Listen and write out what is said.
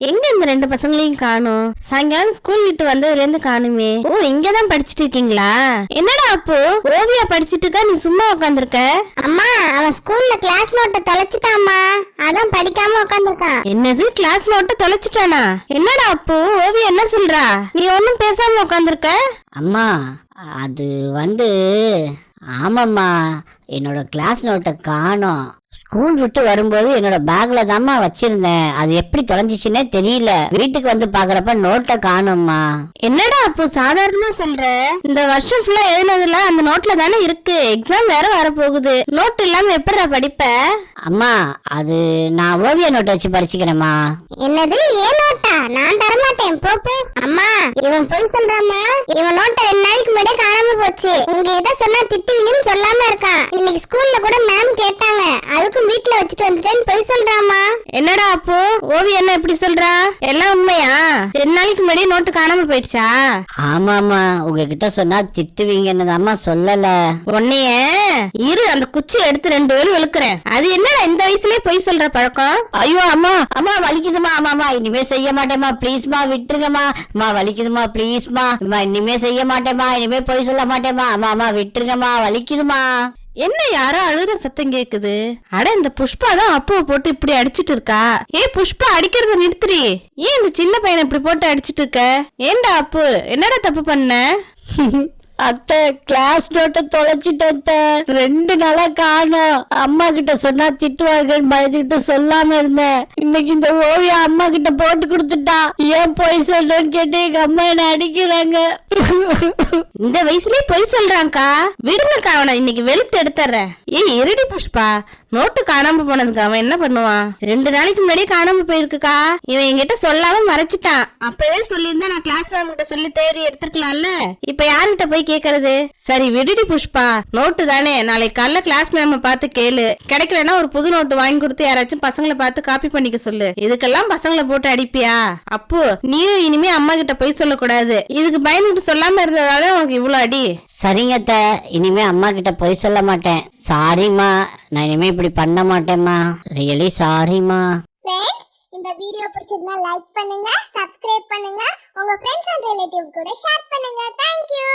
எங்க இந்த ரெண்டு பசங்களையும் காணும்? சாயங்காலம் ஸ்கூல் விட்டு வந்ததுல இருந்து காணுமே. ஓ இங்கதான் படிச்சிட்டு இருக்கீங்களா என்னடா அப்போ? ஓவியா படிச்சிட்டு இருக்கா நீ சும்மா உட்காந்துருக்க அம்மா அவன் ஸ்கூல்ல கிளாஸ் நோட்டை தொலைச்சிட்டாம்மா. அதான் படிக்காம உட்காந்துருக்கான் என்னது கிளாஸ் நோட்ட தொலைச்சிட்டானா? என்னடா அப்போ? ஓவியா என்ன சொல்றா? நீ ஒன்னும் பேசாம உட்காந்துருக்க அம்மா அது வந்து ஆமாம்மா. என்னோட கிளாஸ் நோட்டை காணோம். ஸ்கூல் விட்டு வரும்போது என்னோட பேக்ல தாம்மா வச்சிருந்தேன். அது எப்படி தொலைஞ்சிச்சுன்னே தெரியல. வீட்டுக்கு வந்து பாக்குறப்ப நோட்டை காணோம்மா. என்னடா அப்போ சாதாரணமா சொல்ற? இந்த வருஷம் ஃபுல்லா எழுதுனதுல அந்த நோட்ல தானே இருக்கு. எக்ஸாம் வேற வரப்போகுது. நோட் இல்லாம எப்படிடா படிப்ப? அம்மா அது நான் ஓவிய நோட்டை வச்சு படிச்சுக்கிறேம்மா என்னது? ஏன் நோட்டா நான் தரமாட்டேன். போ போ. அம்மா இவன் போய் சொல்றாம்மா இவன் நோட்டை ரெண்டு நாளைக்கு முன்னாடியே காணாம போச்சு. உங்ககிட்ட சொன்னா திட்டுவீங்கன்னு சொல்லாம இருக்கான். இன்னைக்கு ஸ்கூல்ல கூட மேம் கேட்டாங்க. அதுக்கும் வீட்ல வச்சுட்டு வந்துட்டேன்னு போய் சொல்ற என்னடா அப்போ? ஓவி என்ன இப்படி சொல்றா? எல்லாம் உண்மையா? ரெண்டு நாளைக்கு முன்னாடியே நோட்டு காணாம போயிடுச்சா? ஆமாம்மா உங்ககிட்ட சொன்னா திட்டுவீங்கன்னு தாம்மா சொல்லல. உன்னைய? இரு அந்த குச்சி எடுத்து ரெண்டு பேரும் வெளுக்குறேன். அது என்னடா இந்த வயசுலயே பொய் சொல்ற பழக்கம்? ஐயோ அம்மா அம்மா வலிக்குதுமா ஆமாமா இனிமே செய்ய மாட்டேம்மா. ப்ளீஸ்மா விட்டுருங்கம்மா. அம்மா வலிக்குதுமா ப்ளீஸ்மா அம்மா இனிமே செய்ய மாட்டேம்மா. இனிமே போய் சொல்ல மாட்டேம்மா. அம்மா அம்மா விட்டுருங்கம்மா. வலிக்குதுமா என்ன யாரோ அழுகுற சத்தம் கேக்குது? அட இந்த புஷ்பா தான் அப்புவை போட்டு இப்படி அடிச்சிட்டு இருக்கா? ஏ புஷ்பா அடிக்கிறத நிறுத்துறி ஏன் இந்த சின்ன பையனை இப்படி போட்டு அடிச்சிட்டு இருக்க? ஏன்டா அப்பு என்னடா தப்பு பண்ண? அத்தை கிளாஸ் நோட்டை தொலைச்சிட்டேன் அத்தை. ரெண்டு நாளா காணும். அம்மா கிட்ட சொன்னா திட்டுவாங்கன்னு பயந்துகிட்டு சொல்லாம இருந்தேன். இன்னைக்கு இந்த ஓவியம் அம்மா கிட்ட போட்டு கொடுத்துட்டா. ஏன் போய் சொல்றேன்னு கேட்டு எங்க அம்மா என்ன அடிக்கிறாங்க. இந்த வயசுலயே பொய் சொல்றான்க்கா. விடுங்கக்கா அவனை இன்னைக்கு வெளுத்து எடுத்துறேன் ஏய் இருடி புஷ்பா. நோட்டு காணாம போனதுக்கு அவன் என்ன பண்ணுவான்? ரெண்டு நாளைக்கு முன்னாடியே காணாம போயிருக்குக்கா. இவன் என்கிட்ட சொல்லாம மறைச்சிட்டான். அப்பவே சொல்லியிருந்தா நான் கிளாஸ் மேம் கிட்ட சொல்லி தேடி எடுத்துருக்கலாம்ல. இப்ப யாருகிட்ட போய் கேக்குறது? சரி விடுடி புஷ்பா. நோட்டு தானே. நாளைக்கு காலைல கிளாஸ் மேம பார்த்து கேளு. கிடைக்கலன்னா ஒரு புது நோட்டு வாங்கி கொடுத்து யாராச்சும் பசங்களை பார்த்து காப்பி பண்ணிக்க சொல்லு. இதுக்கெல்லாம் பசங்களை போட்டு அடிப்பியா? அப்போ நீயும் இனிமே அம்மா கிட்ட போய் சொல்லக்கூடாது. இதுக்கு பயந்துட்டு சொல்லாம இருந்ததால உனக்கு இவ்வளவு அடி. சரிங்க இனிமே அம்மா கிட்ட போய் சொல்ல மாட்டேன். சாரிம்மா நான் இனிமே இப்படி பண்ண மாட்டேம்மா. ரியலி சாரிம்மா ஃப்ரெண்ட்ஸ் இந்த வீடியோ பிடிச்சிருந்தா லைக் பண்ணுங்க சப்ஸ்கிரைப் பண்ணுங்க உங்க ஃப்ரெண்ட்ஸ் அண்ட் ரிலேட்டிவ் கூட ஷேர் பண்ணுங்க. Thank you